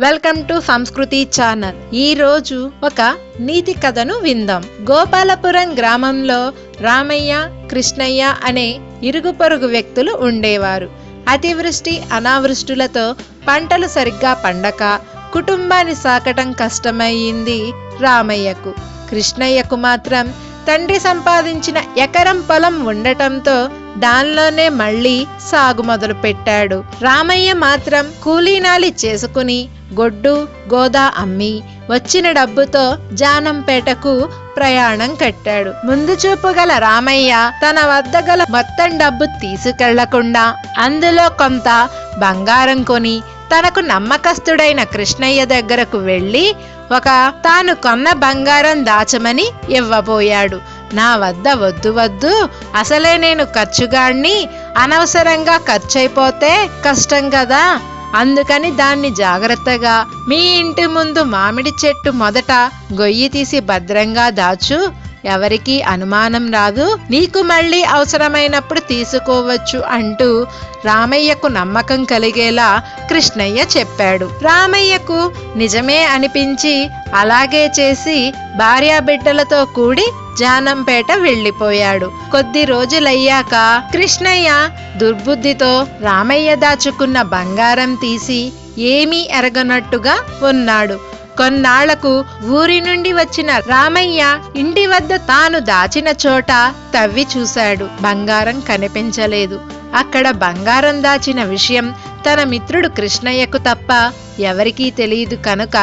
Welcome to సంస్కృతి channel. ఈ రోజు ఒక నీతి కథను విందాం. గోపాలపురం గ్రామంలో రామయ్య కృష్ణయ్య అనే ఇరుగు పొరుగు వ్యక్తులు ఉండేవారు. అతివృష్టి అనావృష్టులతో పంటలు సరిగ్గా పండక కుటుంబాన్ని సాకటం కష్టమయ్యింది రామయ్యకు. కృష్ణయ్యకు మాత్రం తండ్రి సంపాదించిన ఎకరం పొలం ఉండటంతో దానిలోనే మళ్ళీ సాగు మొదలు పెట్టాడు రామయ్య మాత్రం కూలీనాలి చేసుకుని గొడ్డు గోదా అమ్మి వచ్చిన డబ్బుతో జానంపేటకు ప్రయాణం కట్టాడు. ముందు చూపు గల రామయ్య తన వద్ద గల మొత్తం డబ్బు తీసుకెళ్ళకుండా అందులో కొంత బంగారం కొని తనకు నమ్మకస్తుడైన కృష్ణయ్య దగ్గరకు వెళ్ళి ఒక తాను కొన్న బంగారం దాచమని ఇవ్వబోయాడు. నా వద్ద వద్దు వద్దు అసలే నేను ఖర్చుగాడిని అనవసరంగా ఖర్చయిపోతే కష్టం కదా అందుకని దాన్ని జాగ్రత్తగా మీ ఇంటి ముందు మామిడి చెట్టు మొదట గొయ్యి తీసి భద్రంగా దాచు. ఎవరికి అనుమానం రాదు. నీకు మళ్ళీ అవసరమైనప్పుడు తీసుకోవచ్చు అంటూ రామయ్యకు నమ్మకం కలిగేలా కృష్ణయ్య చెప్పాడు. రామయ్యకు నిజమే అనిపించి అలాగే చేసి భార్యాబిడ్డలతో కూడి జానంపేట వెళ్ళిపోయాడు. కొద్ది రోజులయ్యాక కృష్ణయ్య దుర్బుద్ధితో రామయ్య దాచుకున్న బంగారం తీసి ఏమీ ఎరగనట్టుగా ఉన్నాడు. కొన్నాళ్ళకు ఊరి నుండి వచ్చిన రామయ్య ఇంటి వద్ద తాను దాచిన చోట తవ్వి చూశాడు. బంగారం కనిపించలేదు. అక్కడ బంగారం దాచిన విషయం తన మిత్రుడు కృష్ణయ్యకు తప్ప ఎవరికీ తెలియదు కనుక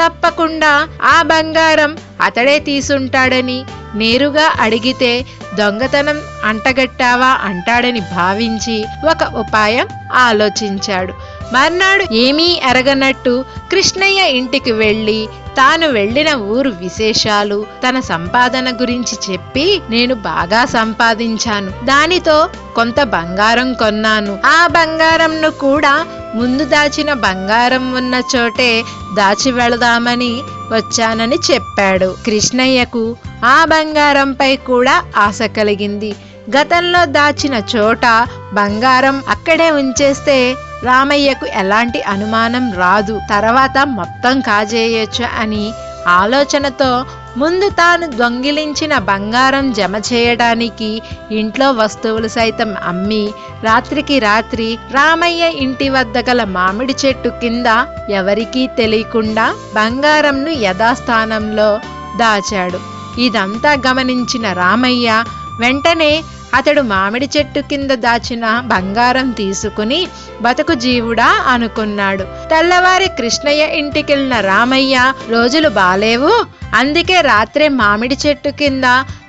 తప్పకుండా ఆ బంగారం అతడే తీసుంటాడని నేరుగా అడిగితే దొంగతనం అంటగట్టావా అంటాడని భావించి ఒక ఉపాయం ఆలోచించాడు. మర్నాడు ఏమీ ఎరగనట్టు కృష్ణయ్య ఇంటికి వెళ్ళి తాను వెళ్ళిన ఊరు విశేషాలు తన సంపాదన గురించి చెప్పి నేను బాగా సంపాదించాను. దానితో కొంత బంగారం కొన్నాను. ఆ బంగారంను కూడా ముందు దాచిన బంగారం ఉన్న చోటే దాచి వెళదామని వచ్చానని చెప్పాడు. కృష్ణయ్యకు ఆ బంగారంపై కూడా ఆశ కలిగింది. గతంలో దాచిన చోట బంగారం అక్కడే ఉంచేస్తే రామయ్యకు ఎలాంటి అనుమానం రాదు. తర్వాత మొత్తం కాజేయొచ్చు అని ఆలోచనతో ముందు తాను దొంగిలించిన బంగారం జమ చేయడానికి ఇంట్లో వస్తువులు సైతం అమ్మి రాత్రికి రాత్రి రామయ్య ఇంటి వద్ద గల మామిడి చెట్టు కింద ఎవరికీ తెలియకుండా బంగారంను యథాస్థానంలో దాచాడు. ఇదంతా గమనించిన రామయ్య వెంటనే అతడు మామిడి చెట్టు కింద దాచిన బంగారం తీసుకుని బతుకు జీవుడా అనుకున్నాడు. తెల్లవారి కృష్ణయ్య ఇంటికెళ్ళిన రామయ్య రోజులు బాలేవు. అందుకే రాత్రే మామిడి చెట్టు కింద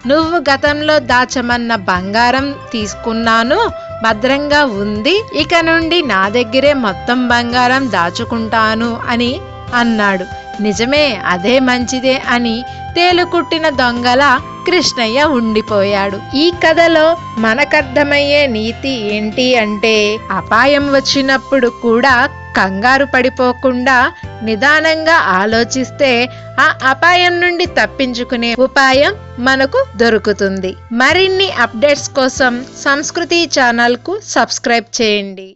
నువ్వు గతంలో దాచమన్న బంగారం తీసుకున్నాను. భద్రంగా ఉంది. ఇక నుండి నా దగ్గరే మొత్తం బంగారం దాచుకుంటాను అని అన్నాడు. నిజమే అదే మంచిదే అని తేలుకుట్టిన దొంగల కృష్ణయ్య ఉండిపోయాడు. ఈ కథలో మనకర్థమయ్యే నీతి ఏంటి అంటే అపాయం వచ్చినప్పుడు కూడా కంగారు పడిపోకుండా నిదానంగా ఆలోచిస్తే ఆ అపాయం నుండి తప్పించుకునే ఉపాయం మనకు దొరుకుతుంది. మరిన్ని అప్డేట్స్ కోసం సంస్కృతి ఛానల్కు సబ్స్క్రైబ్ చేయండి.